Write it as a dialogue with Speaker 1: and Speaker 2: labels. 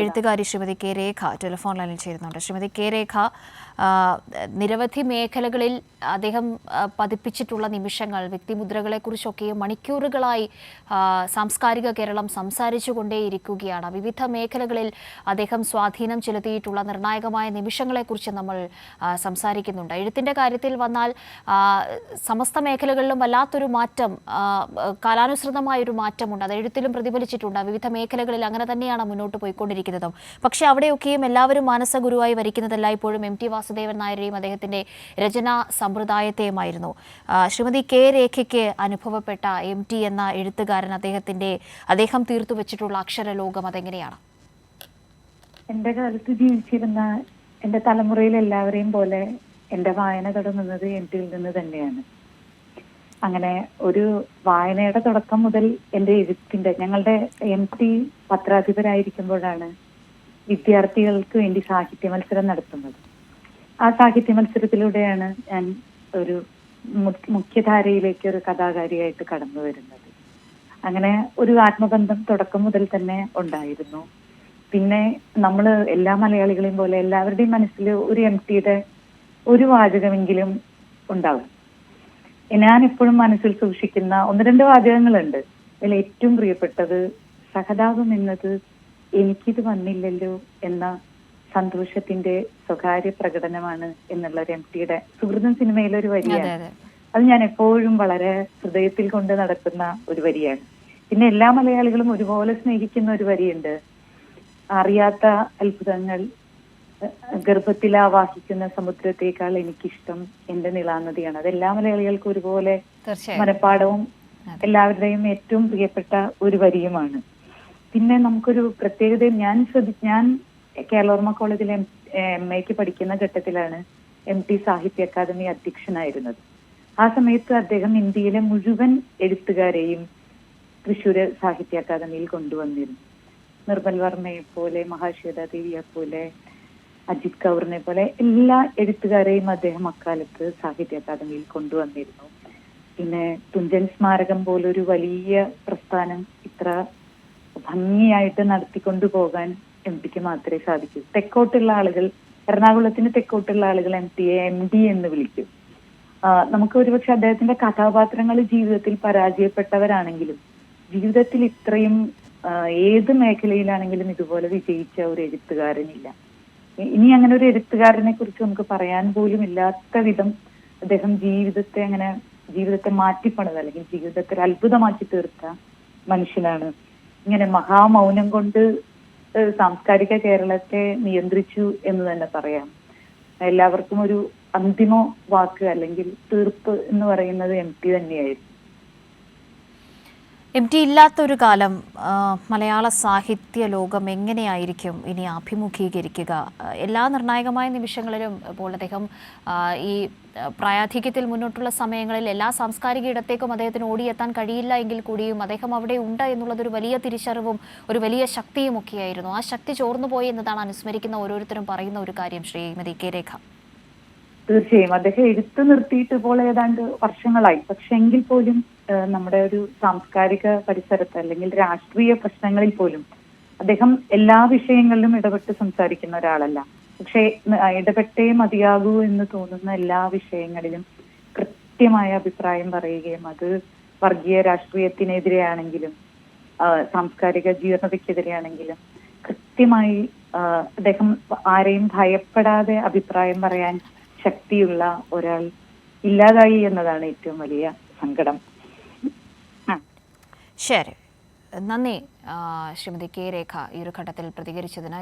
Speaker 1: എഴുത്തുകാരി ശ്രീമതി കെ രേഖ ടെലിഫോൺ ലൈനിൽ ചേരുന്നുണ്ട്. ശ്രീമതി കെ രേഖ നിരവധി മേഖലകളിൽ അദ്ദേഹം പതിപ്പിച്ചിട്ടുള്ള നിമിഷങ്ങൾ വ്യക്തിമുദ്രകളെക്കുറിച്ചൊക്കെ മണിക്കൂറുകളായി സാംസ്കാരിക കേരളം സംസാരിച്ചു കൊണ്ടേയിരിക്കുകയാണ് വിവിധ മേഖലകളിൽ അദ്ദേഹം സ്വാധീനം ചെലുത്തിയിട്ടുള്ള നിർണായകമായ നിമിഷങ്ങളെക്കുറിച്ച് നമ്മൾ സംസാരിക്കുന്നുണ്ട്. എഴുത്തിന്റെ കാര്യത്തിൽ വന്നാൽ സമസ്ത മേഖലകളിലും വല്ലാത്തൊരു മാറ്റം കാലാനുസൃതമായ ഒരു മാറ്റമുണ്ട്. അത് എഴുത്തിലും പ്രതിഫലിച്ചിട്ടുണ്ട്. വിവിധ മേഖലകളിൽ അങ്ങനെ തന്നെയാണ് മുന്നോട്ട് പോയിക്കൊണ്ടിരിക്കുന്നതും. പക്ഷേ അവിടെയൊക്കെയും എല്ലാവരും മാനസഗുരുവായി വരിക്കുന്നതല്ല ഇപ്പോഴും എം ടി വാസുദേവൻ നായരെയും അദ്ദേഹത്തിന്റെ രചനാ സമ്പ്രദായത്തെയുമായിരുന്നു. ശ്രീമതി കെ രേഖയ്ക്ക് അനുഭവപ്പെട്ട എം ടി എന്ന എഴുത്തുകാരൻ അദ്ദേഹത്തിന്റെ അദ്ദേഹം തീർത്തു വെച്ചിട്ടുള്ള അക്ഷരലോകം അതെങ്ങനെയാണ്?
Speaker 2: എന്റെ കാലത്ത് ജീവിച്ചിരുന്ന എന്റെ തലമുറയിൽ എല്ലാവരെയും പോലെ എന്റെ വായന തുടങ്ങുന്നത് എം ടിയിൽ നിന്ന് തന്നെയാണ്. അങ്ങനെ ഒരു വായനയുടെ തുടക്കം മുതൽ എന്റെ എഴുത്തിന്റെ ഞങ്ങളുടെ എം ടി പത്രാധിപരായിരിക്കുമ്പോഴാണ് വിദ്യാർത്ഥികൾക്ക് വേണ്ടി സാഹിത്യ മത്സരം നടത്തുന്നത്. ആ സാഹിത്യ മത്സരത്തിലൂടെയാണ് ഞാൻ ഒരു മുഖ്യധാരയിലേക്ക് ഒരു കഥാകാരിയായിട്ട് കടന്നു വരുന്നത്. അങ്ങനെ ഒരു ആത്മബന്ധം തുടക്കം മുതൽ തന്നെ ഉണ്ടായിരുന്നു. പിന്നെ നമ്മൾ എല്ലാ മലയാളികളെയും പോലെ എല്ലാവരുടെയും മനസ്സിൽ ഒരു എം ടിയുടെ ഒരു വാചകമെങ്കിലും ഉണ്ടാവും. ഞാൻ എപ്പോഴും മനസ്സിൽ സൂക്ഷിക്കുന്ന ഒന്ന് രണ്ട് വാചകങ്ങളുണ്ട്. അതിൽ ഏറ്റവും പ്രിയപ്പെട്ടത് സഹതാപം എന്നത് എനിക്കിത് വന്നില്ലല്ലോ എന്ന സന്തോഷത്തിന്റെ സ്വകാര്യ പ്രകടനമാണ് എന്നുള്ള ഒരു എം ടിയുടെ സുഹൃതം സിനിമയിലെ ഒരു വരിയാണ്.
Speaker 1: അതെ
Speaker 2: ഞാൻ എപ്പോഴും വളരെ ഹൃദയത്തിൽ കൊണ്ട് നടക്കുന്ന ഒരു വരിയാണ്. പിന്നെ എല്ലാ മലയാളികളും ഒരുപോലെ സ്നേഹിക്കുന്ന ഒരു വരിയുണ്ട്. അറിയാത്ത അത്ഭുതങ്ങൾ ഗർഭത്തിൽ ആവാഹിക്കുന്ന സമുദ്രത്തേക്കാൾ എനിക്കിഷ്ടം എന്റെ നിളാനദിയാണ് അത് എല്ലാ മലയാളികൾക്കും ഒരുപോലെ മനഃപ്പാടവും എല്ലാവരുടെയും ഏറ്റവും പ്രിയപ്പെട്ട ഒരു വരിയുമാണ്. പിന്നെ നമുക്കൊരു പ്രത്യേകത ഞാൻ ശ്രദ്ധി ഞാൻ കേരളോർമ കോളേജിൽ എം എം എക്ക് പഠിക്കുന്ന ഘട്ടത്തിലാണ് എം ടി സാഹിത്യ അക്കാദമി അധ്യക്ഷനായിരുന്നത്. ആ സമയത്ത് അദ്ദേഹം ഇന്ത്യയിലെ മുഴുവൻ എഴുത്തുകാരെയും തൃശ്ശൂര് സാഹിത്യ അക്കാദമിയിൽ കൊണ്ടുവന്നിരുന്നു. നിർമ്മൽ വർമ്മയെ പോലെ മഹാശ്വേത ദേവിയെ പോലെ അജിത് കൗറിനെ പോലെ എല്ലാ എഴുത്തുകാരെയും അദ്ദേഹം അക്കാലത്ത് സാഹിത്യ അക്കാദമിയിൽ കൊണ്ടുവന്നിരുന്നു. പിന്നെ തുഞ്ചൻ സ്മാരകം പോലൊരു വലിയ പ്രസ്ഥാനം ഇത്ര ഭംഗിയായിട്ട് നടത്തിക്കൊണ്ടു പോകാൻ എം പിക്ക് മാത്രമേ സാധിക്കൂ. തെക്കോട്ടുള്ള ആളുകൾ എറണാകുളത്തിന് തെക്കോട്ടുള്ള ആളുകൾ എം പിയെ എം ഡി എന്ന് വിളിക്കും. നമുക്ക് ഒരുപക്ഷെ അദ്ദേഹത്തിന്റെ കഥാപാത്രങ്ങൾ ജീവിതത്തിൽ പരാജയപ്പെട്ടവരാണെങ്കിലും ജീവിതത്തിൽ ഇത്രയും ഏത് മേഖലയിലാണെങ്കിലും ഇതുപോലെ വിജയിച്ച ഒരു എഴുത്തുകാരനില്ല. ഇനി അങ്ങനെ ഒരു എഴുത്തുകാരനെ കുറിച്ച് നമുക്ക് പറയാൻ പോലും ഇല്ലാത്ത വിധം അദ്ദേഹം ജീവിതത്തെ അങ്ങനെ ജീവിതത്തെ മാറ്റിപ്പണിത് അല്ലെങ്കിൽ ജീവിതത്തെ ഒരു അത്ഭുതമാക്കി തീർത്ത മനുഷ്യനാണ്. ഇങ്ങനെ മഹാമൗനം കൊണ്ട് സാംസ്കാരിക കേരളത്തെ നിയന്ത്രിച്ചു എന്ന് തന്നെ പറയാം. എല്ലാവർക്കും ഒരു അന്തിമ വാക്ക് അല്ലെങ്കിൽ തീർപ്പ് എന്ന് പറയുന്നത് എം പി തന്നെയായിരുന്നു.
Speaker 1: എം ടി ഇല്ലാത്തൊരു കാലം മലയാള സാഹിത്യ ലോകം എങ്ങനെയായിരിക്കും ഇനി അഭിമുഖീകരിക്കുക? എല്ലാ നിർണായകമായ നിമിഷങ്ങളിലും ഇപ്പോൾ അദ്ദേഹം ഈ പ്രായാധിക്യത്തിൽ മുന്നോട്ടുള്ള സമയങ്ങളിൽ എല്ലാ സാംസ്കാരിക ഇടത്തേക്കും അദ്ദേഹത്തിന് ഓടിയെത്താൻ കഴിയില്ല എങ്കിൽ കൂടിയും അദ്ദേഹം അവിടെ ഉണ്ട് എന്നുള്ളതൊരു വലിയ തിരിച്ചറിവും ഒരു വലിയ ശക്തിയും ഒക്കെയായിരുന്നു. ആ ശക്തി ചോർന്നു പോയി എന്നതാണ് അനുസ്മരിക്കുന്ന ഓരോരുത്തരും പറയുന്ന ഒരു കാര്യം ശ്രീമതി കെ രേഖ.
Speaker 2: തീർച്ചയായും. അദ്ദേഹം എടുത്തു നിർത്തിയിട്ട് ഇപ്പോൾ ഏതാണ്ട് വർഷങ്ങളായി. പക്ഷെ എങ്കിൽ പോലും നമ്മുടെ ഒരു സാംസ്കാരിക പരിസരത്ത് അല്ലെങ്കിൽ രാഷ്ട്രീയ പ്രശ്നങ്ങളിൽ പോലും അദ്ദേഹം എല്ലാ വിഷയങ്ങളിലും ഇടപെട്ട് സംസാരിക്കുന്ന ഒരാളല്ല. പക്ഷേ ഇടപെട്ടേ മതിയാകൂ എന്ന് തോന്നുന്ന എല്ലാ വിഷയങ്ങളിലും കൃത്യമായ അഭിപ്രായം പറയുകയും അത് വർഗീയ രാഷ്ട്രീയത്തിനെതിരെയാണെങ്കിലും സാംസ്കാരിക ജീർണതയ്ക്കെതിരെയാണെങ്കിലും കൃത്യമായി അദ്ദേഹം ആരെയും ഭയപ്പെടാതെ അഭിപ്രായം പറയാൻ ശക്തിയുള്ള ഒരാൾ ഇല്ലാതായി എന്നതാണ് ഏറ്റവും വലിയ സങ്കടം.
Speaker 1: ശരി. നന്ദി. ശ്രീമതി കെ രേഖ ഈ ഒരു ഘട്ടത്തിൽ പ്രതികരിച്ചതിന്